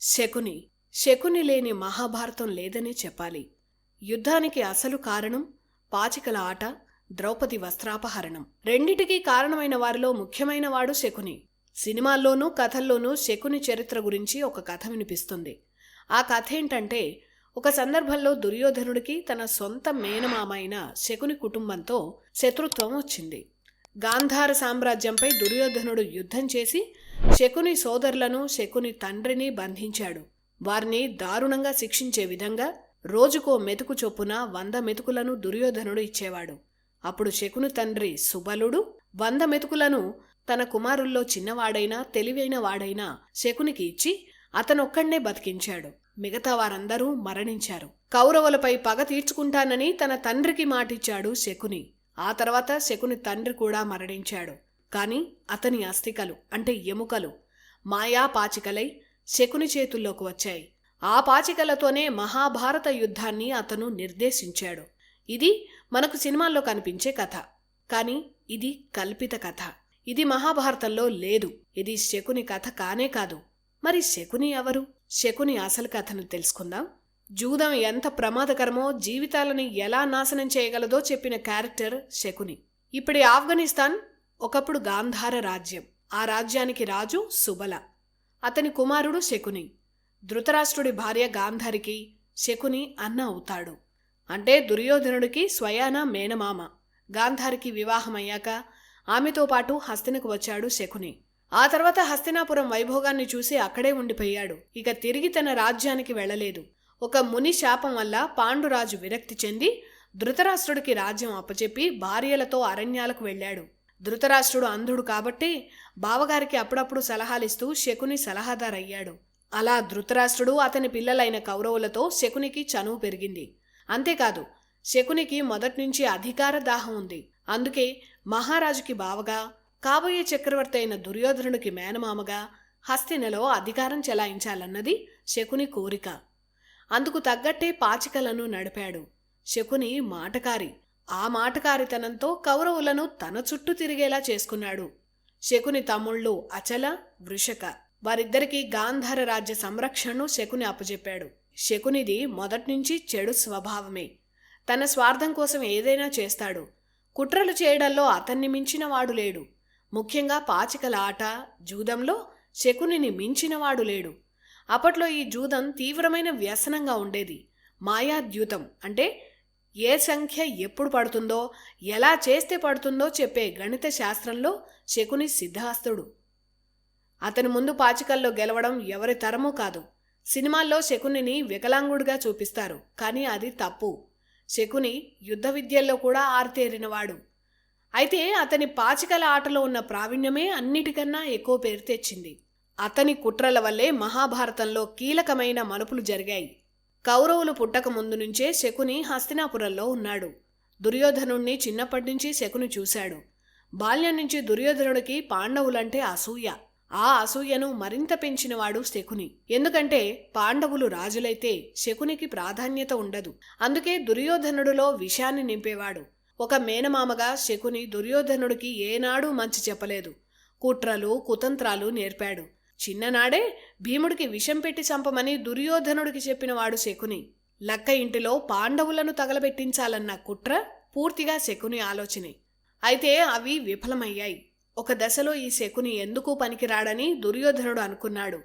శకుని. శకుని లేని మహాభారతం లేదనే చెప్పాలి. యుద్ధానికి అసలు కారణం పాచికల ఆట ద్రౌపది వస్త్రాపహరణం. రెండిటికీ కారణమైన వారిలో ముఖ్యమైన వాడు శకుని. సినిమాల్లోనూ కథల్లోనూ శకుని చరిత్ర గురించి ఒక కథ వినిపిస్తుంది. ఆ కథ ఏంటంటే ఒక సందర్భంలో దుర్యోధనుడికి తన సొంత మేనమామ అయిన శకుని కుటుంబంతో శత్రుత్వం వచ్చింది. గాంధార సామ్రాజ్యంపై దుర్యోధనుడు యుద్ధం చేసి శకుని సోదరులను శకుని తండ్రిని బంధించాడు. వారిని దారుణంగా శిక్షించే విధంగా రోజుకో మెతుకు చొప్పున వంద మెతుకులను దుర్యోధనుడు ఇచ్చేవాడు. అప్పుడు శకుని తండ్రి సుబలుడు వంద మెతుకులను తన కుమారుల్లో చిన్నవాడైనా తెలివైన వాడైనా శకునికి ఇచ్చి అతనొక్కడే బతికించాడు. మిగతా వారందరూ మరణించారు. కౌరవులపై పగ తీర్చుకుంటానని తన తండ్రికి మాటిచ్చాడు శకుని. ఆ తర్వాత శకుని తండ్రి కూడా మరణించాడు. కాని అతని అస్థికలు అంటే ఎముకలు మాయా పాచికలై శకుని చేతుల్లోకి వచ్చాయి. ఆ పాచికలతోనే మహాభారత యుద్ధాన్ని అతను నిర్దేశించాడు. ఇది మనకు సినిమాల్లో కనిపించే కథ. కానీ ఇది కల్పిత కథ. ఇది మహాభారతంలో లేదు. ఇది శకుని కథ కానే కాదు. మరి శకుని ఎవరు? శకుని అసలు కథను తెలుసుకుందాం. జూదం ఎంత ప్రమాదకరమో జీవితాలని ఎలా నాశనం చేయగలదో చెప్పిన క్యారెక్టర్ శకుని. ఇప్పటి ఆఫ్ఘనిస్తాన్ ఒకప్పుడు గాంధార రాజ్యం ఆ రాజ్యానికి రాజు సుబల. అతని కుమారుడు శకుని. ధృతరాష్ట్రుడి భార్య గాంధారికి శకుని అన్న అవుతాడు. అంటే దుర్యోధనుడికి స్వయాన మేనమామ. గాంధారికి వివాహమయ్యాక ఆమెతో పాటు హస్తినకు వచ్చాడు శకుని. ఆ తర్వాత హస్తినాపురం వైభోగాన్ని చూసి అక్కడే ఉండిపోయాడు. ఇక తిరిగి తన రాజ్యానికి వెళ్ళలేదు. ఒక ముని శాపం వల్ల పాండురాజు విరక్తి చెంది ధృతరాష్ట్రుడికి రాజ్యం అప్పచెప్పి భార్యలతో అరణ్యాలకు వెళ్ళాడు. ధృతరాష్ట్రుడు అంధుడు కాబట్టి బావగారికి అప్పుడప్పుడు సలహాలిస్తూ శకుని సలహాదారయ్యాడు. అలా ధృతరాష్ట్రుడు అతని పిల్లలైన కౌరవులతో శకునికి చనువు పెరిగింది. అంతేకాదు శకునికి మొదట్నుంచి అధికార దాహం ఉంది. అందుకే మహారాజుకి బావగా కాబోయే చక్రవర్తి అయిన దుర్యోధనుడికి మేనమామగా హస్తినలో అధికారం చెలాయించాలన్నది శకుని కోరిక. అందుకు తగ్గట్టే పాచికలను నడిపాడు. శకుని మాటకారి ఆ మాటకారితనంతో కౌరవులను తన చుట్టూ తిరిగేలా చేసుకున్నాడు. శకుని తమ్ముళ్ళు అచల వృషక. వారిద్దరికీ గాంధార రాజ్య సంరక్షణను శకుని అప్పజెప్పాడు. శకునిది మొదట్నుంచి చెడు స్వభావమే. తన స్వార్థం కోసం ఏదైనా చేస్తాడు. కుట్రలు చేయడంలో అతన్ని మించిన వాడు లేడు. ముఖ్యంగా పాచికల ఆట జూదంలో శకునిని మించినవాడు లేడు. అప్పట్లో ఈ జూదం తీవ్రమైన వ్యసనంగా ఉండేది. మాయాద్యూతం అంటే ఏ సంఖ్య ఎప్పుడు పడుతుందో ఎలా చేస్తే పడుతుందో చెప్పే గణిత శాస్త్రంలో శకుని సిద్ధాస్తుడు అతని ముందు పాచికల్లో గెలవడం ఎవరి తరమూ కాదు. సినిమాల్లో శకునిని వికలాంగుడిగా చూపిస్తారు కానీ అది తప్పు. శకుని యుద్ధ విద్యల్లో కూడా ఆరితేరినవాడు. అయితే అతని పాచికల ఆటలో ఉన్న ప్రావీణ్యమే అన్నిటికన్నా ఎక్కువ పేరు తెచ్చింది. అతని కుట్రల వల్లే మహాభారతంలో కీలకమైన మలుపులు జరిగాయి. కౌరవులు పుట్టక ముందు నుంచే శకుని హస్తినాపురంలో ఉన్నాడు. దుర్యోధనుణ్ణి చిన్నప్పటి నుంచి శకుని చూశాడు. బాల్యం నుంచి దుర్యోధనుడికి పాండవులంటే అసూయ. ఆ అసూయను మరింత పెంచినవాడు శకుని. ఎందుకంటే పాండవులు రాజులైతే శకునికి ప్రాధాన్యత ఉండదు. అందుకే దుర్యోధనుడిలో విషాన్ని నింపేవాడు. ఒక మేనమామగా శకుని దుర్యోధనుడికి ఏనాడూ మంచి చెప్పలేదు. కుట్రలు కుతంత్రాలు నేర్పాడు. చిన్ననాడే భీముడికి విషం పెట్టి చంపమని దుర్యోధనుడికి చెప్పినవాడు శకుని. లక్క ఇంటిలో పాండవులను తగలబెట్టించాలన్న కుట్ర పూర్తిగా శకుని ఆలోచనే. అయితే అవి విఫలమయ్యాయి. ఒక దశలో ఈ శకుని ఎందుకు పనికిరాడని దుర్యోధనుడు అనుకున్నాడు.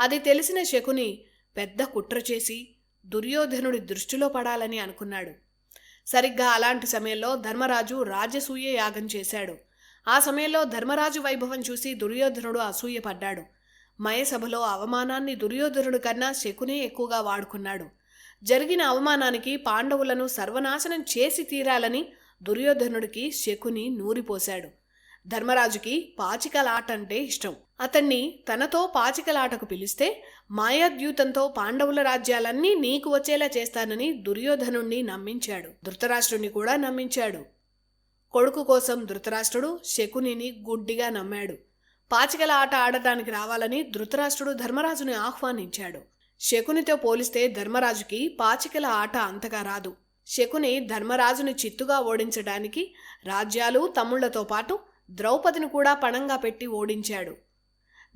అది తెలిసిన శకుని పెద్ద కుట్ర చేసి దుర్యోధనుడి దృష్టిలో పడాలని అనుకున్నాడు. సరిగ్గా అలాంటి సమయంలో ధర్మరాజు రాజసూయ యాగం చేశాడు. ఆ సమయంలో ధర్మరాజు వైభవం చూసి దుర్యోధనుడు అసూయపడ్డాడు. మయసభలో అవమానాన్ని దుర్యోధనుడు కన్నా శకునే ఎక్కువగా వాడుకున్నాడు. జరిగిన అవమానానికి పాండవులను సర్వనాశనం చేసి తీరాలని దుర్యోధనుడికి శకుని నూరిపోశాడు. ధర్మరాజుకి పాచికలాట అంటే ఇష్టం. అతన్ని తనతో పాచికలాటకు పిలిస్తే మాయాద్యూతంతో పాండవుల రాజ్యాలన్నీ నీకు వచ్చేలా చేస్తానని దుర్యోధనుణ్ణి నమ్మించాడు. ధృతరాష్ట్రుణ్ణి కూడా నమ్మించాడు. కొడుకు కోసం ధృతరాష్ట్రుడు శకునిని గుడ్డిగా నమ్మాడు. పాచికల ఆట ఆడటానికి రావాలని ధృతరాష్ట్రుడు ధర్మరాజుని ఆహ్వానించాడు. శకునితో పోలిస్తే ధర్మరాజుకి పాచికల ఆట అంతగా రాదు. శకుని ధర్మరాజుని చిత్తుగా ఓడించడానికి రాజ్యాలు తమ్ముళ్ళతో పాటు ద్రౌపదిని కూడా పణంగా పెట్టి ఓడించాడు.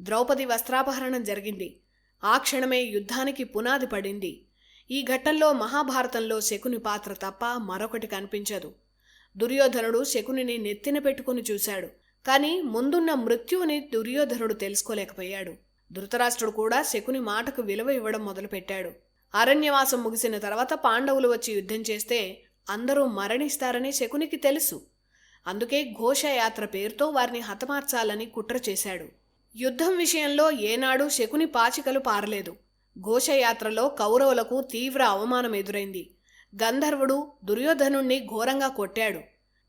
ద్రౌపది వస్త్రాపహరణం జరిగింది. ఆ క్షణమే యుద్ధానికి పునాది పడింది. ఈ ఘట్టంలో మహాభారతంలో శకుని పాత్ర తప్ప మరొకటి కనిపించదు. దుర్యోధనుడు శకునిని నెత్తిన పెట్టుకుని చూశాడు. కానీ ముందున్న మృత్యువుని దుర్యోధనుడు తెలుసుకోలేకపోయాడు. ధృతరాష్ట్రుడు కూడా శకుని మాటకు విలువ ఇవ్వడం మొదలుపెట్టాడు. అరణ్యవాసం ముగిసిన తర్వాత పాండవులు వచ్చి యుద్ధం చేస్తే అందరూ మరణిస్తారని శకునికి తెలుసు. అందుకే ఘోషయాత్ర పేరుతో వారిని హతమార్చాలని కుట్ర చేశాడు. యుద్ధం విషయంలో ఏనాడు శకుని పాచికలు పారలేదు. ఘోషయాత్రలో కౌరవులకు తీవ్ర అవమానం ఎదురైంది. గంధర్వుడు దుర్యోధనుణ్ణి ఘోరంగా కొట్టాడు.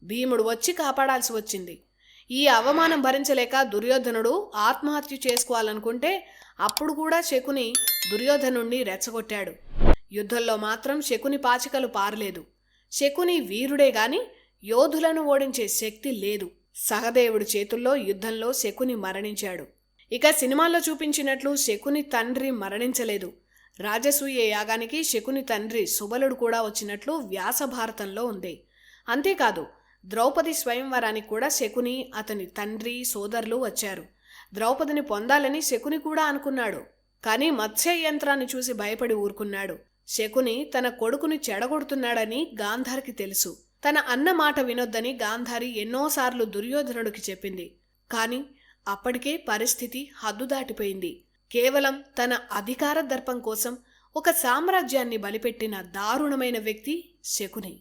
భీముడు వచ్చి కాపాడాల్సి వచ్చింది. ఈ అవమానం భరించలేక దుర్యోధనుడు ఆత్మహత్య చేసుకోవాలనుకుంటే అప్పుడు కూడా శకుని దుర్యోధనుణ్ణి రెచ్చగొట్టాడు. యుద్ధంలో మాత్రం శకుని పాచికలు పారలేదు. శకుని వీరుడే గాని యోధులను ఓడించే శక్తి లేదు. సహదేవుడి చేతుల్లో యుద్ధంలో శకుని మరణించాడు. ఇక సినిమాల్లో చూపించినట్లు శకుని తండ్రి మరణించలేదు. రాజసూయ యాగానికి శకుని తండ్రి సుబలుడు కూడా వచ్చినట్లు వ్యాస భారతంలో ఉంది. అంతేకాదు ద్రౌపది స్వయంవరానికి కూడా శకుని అతని తండ్రి సోదరులు వచ్చారు. ద్రౌపదిని పొందాలని శకుని కూడా అనుకున్నాడు. కానీ మత్స్య యంత్రాన్ని చూసి భయపడి ఊరుకున్నాడు. శకుని తన కొడుకుని చెడగొడుతున్నాడని గాంధారికి తెలుసు. తన అన్న మాట వినొద్దని గాంధారి ఎన్నోసార్లు దుర్యోధనుడికి చెప్పింది. కాని అప్పటికే పరిస్థితి హద్దు దాటిపోయింది. కేవలం తన అధికార దర్పం కోసం ఒక సామ్రాజ్యాన్ని బలిపెట్టిన దారుణమైన వ్యక్తి శకుని.